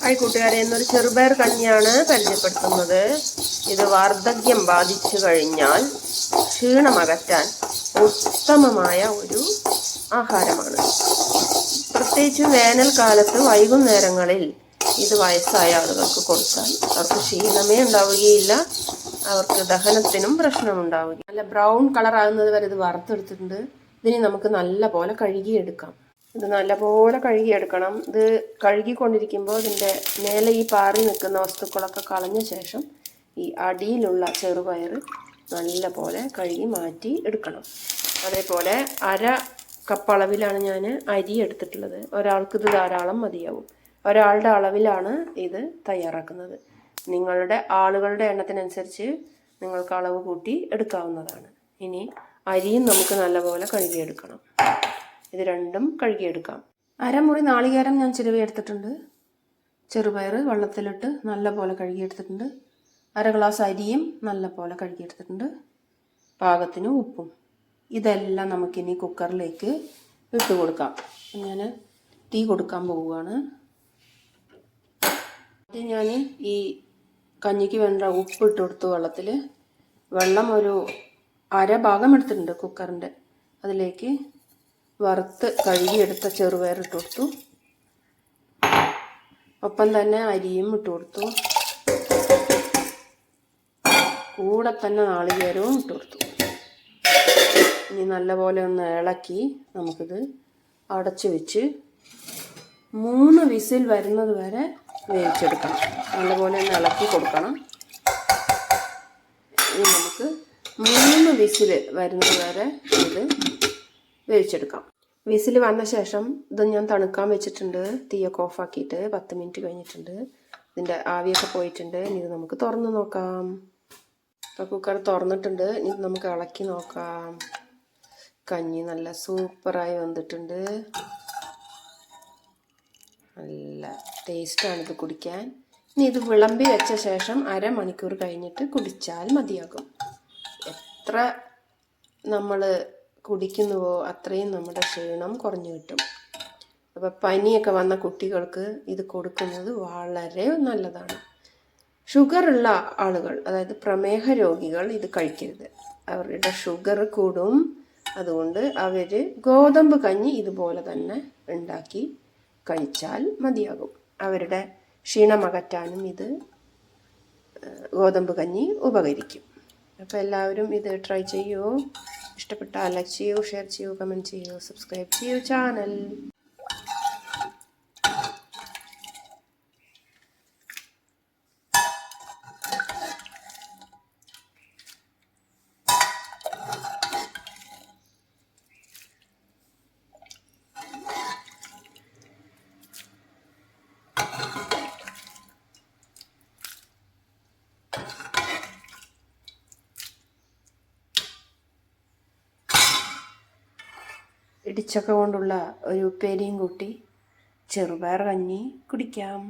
Hi എന്നൊരു ചെറുപയർ കഞ്ഞിയാണ് പരിചയപ്പെടുത്തുന്നത്. ഇത് വാർദ്ധക്യം ബാധിച്ചു കഴിഞ്ഞാൽ ക്ഷീണമകറ്റാൻ ഉത്തമമായ ഒരു ആഹാരമാണ്. പ്രത്യേകിച്ച് വേനൽക്കാലത്ത് വൈകുന്നേരങ്ങളിൽ ഇത് വയസ്സായ ആളുകൾക്ക് കൊടുത്താൽ അവർക്ക് ക്ഷീണമേ ഉണ്ടാവുകയില്ല. അവർക്ക് ദഹനത്തിനും പ്രശ്നമുണ്ടാവുകയില്ല. നല്ല ബ്രൗൺ കളർ ആകുന്നത് വരെ ഇത് വറുത്തെടുത്തിട്ടുണ്ട്. ഇതിനെ നമുക്ക് നല്ല പോലെ കഴുകിയെടുക്കാം. ഇത് നല്ലപോലെ കഴുകിയെടുക്കണം. ഇത് കഴുകിക്കൊണ്ടിരിക്കുമ്പോൾ ഇതിന്റെ മേലെ ഈ പാറി നിൽക്കുന്ന വസ്തുക്കളൊക്കെ കളഞ്ഞ ശേഷം ഈ അടിയിലുള്ള ചെറുപയർ നല്ലപോലെ കഴുകി മാറ്റി എടുക്കണം. അതേപോലെ അര കപ്പ് അളവിലാണ് ഞാൻ അരി എടുത്തിട്ടുള്ളത്. ഒരാൾക്ക് ഇത് ധാരാളം മതിയാവും. ഒരാളുടെ അളവിലാണ് ഇത് തയ്യാറാക്കുന്നത്. നിങ്ങളുടെ ആളുകളുടെ എണ്ണത്തിനനുസരിച്ച് നിങ്ങൾക്ക് അളവ് കൂട്ടി എടുക്കാവുന്നതാണ്. ഇനി അരിയും നമുക്ക് നല്ലപോലെ കഴുകിയെടുക്കണം. ഇത് രണ്ടും കഴുകിയെടുക്കാം. അരമുറി നാളികേരം ഞാൻ ചിലവി എടുത്തിട്ടുണ്ട്. ചെറുപയർ വെള്ളത്തിലിട്ട് നല്ലപോലെ കഴുകിയെടുത്തിട്ടുണ്ട്. അര ഗ്ലാസ് അരിയും നല്ലപോലെ കഴുകിയെടുത്തിട്ടുണ്ട്. പാകത്തിന് ഉപ്പും. ഇതെല്ലാം നമുക്കിനി കുക്കറിലേക്ക് ഇട്ട് കൊടുക്കാം. ഞാൻ തീ കൊടുക്കാൻ പോവുകയാണ്. ആദ്യം ഞാൻ ഈ കഞ്ഞിക്ക് വേണ്ട ഉപ്പ് ഇട്ട് കൊടുത്തു വെള്ളത്തിൽ വെള്ളം ഒരു അര ഭാഗം എടുത്തിട്ടുണ്ട് കുക്കറിന്റെ. അതിലേക്ക് വറുത്ത് കഴുകിയെടുത്ത ചെറുപയർ ഇട്ട് കൊടുത്തു. ഒപ്പം തന്നെ അരിയും ഇട്ട് കൊടുത്തു. കൂടെ തന്നെ നാളികേരവും ഇട്ട് കൊടുത്തു. ഇനി നല്ലപോലെ ഒന്ന് ഇളക്കി നമുക്കിത് അടച്ചു വെച്ച് മൂന്ന് വിസിൽ വരുന്നത് വരെ വേവിച്ചെടുക്കണം. നല്ലപോലെ ഒന്ന് ഇളക്കി കൊടുക്കണം. ഇനി നമുക്ക് മൂന്ന് വിസിൽ വരുന്നത് വരെ ഇത് വേവിച്ചെടുക്കാം. വിസിൽ വന്ന ശേഷം ഇത് ഞാൻ തണുക്കാൻ വെച്ചിട്ടുണ്ട്. തീയൊക്കെ ഓഫാക്കിയിട്ട് പത്ത് മിനിറ്റ് കഴിഞ്ഞിട്ടുണ്ട്. ഇതിന്റെ ആവിയൊക്കെ പോയിട്ടുണ്ട്. ഇനി ഇത് നമുക്ക് തുറന്ന് നോക്കാം. ഇപ്പോൾ കുക്കർ തുറന്നിട്ടുണ്ട്. ഇനി നമുക്ക് ഇളക്കി നോക്കാം. കഞ്ഞി നല്ല സൂപ്പറായി വന്നിട്ടുണ്ട്. നല്ല ടേസ്റ്റാണ് ഇത് കുടിക്കാൻ. ഇനി ഇത് വിളമ്പി വെച്ച ശേഷം അരമണിക്കൂർ കഴിഞ്ഞിട്ട് കുടിച്ചാൽ മതിയാകും. എത്ര നമ്മൾ കുടിക്കുന്നുവോ അത്രയും നമ്മുടെ ക്ഷീണം കുറഞ്ഞു കിട്ടും. അപ്പോൾ പനിയൊക്കെ വന്ന കുട്ടികൾക്ക് ഇത് കൊടുക്കുന്നത് വളരെ നല്ലതാണ്. ഷുഗറുള്ള ആളുകൾ അതായത് പ്രമേഹ രോഗികൾ ഇത് കഴിക്കരുത്. അവരുടെ ഷുഗർ കൂടും. അതുകൊണ്ട് അവർ ഗോതമ്പ് കഞ്ഞി ഇതുപോലെ തന്നെ ഉണ്ടാക്കി കഴിച്ചാൽ മതിയാകും. അവരുടെ ക്ഷീണമകറ്റാനും ഇത് ഗോതമ്പ് കഞ്ഞി ഉപകരിക്കും. അപ്പോൾ എല്ലാവരും ഇത് ട്രൈ ചെയ്യൂ? ഇഷ്ടപ്പെട്ടാൽ ലൈക്ക് ചെയ്യൂ ഷെയർ ചെയ്യൂ കമന്റ് ചെയ്യൂ സബ്സ്ക്രൈബ് ചെയ്യൂ ചാനൽ ഇടിച്ചക്ക കൊണ്ടുള്ള ഒരു ഉപ്പേരിയും കൂട്ടി ചെറുപയർ കഞ്ഞി കുടിക്കാം.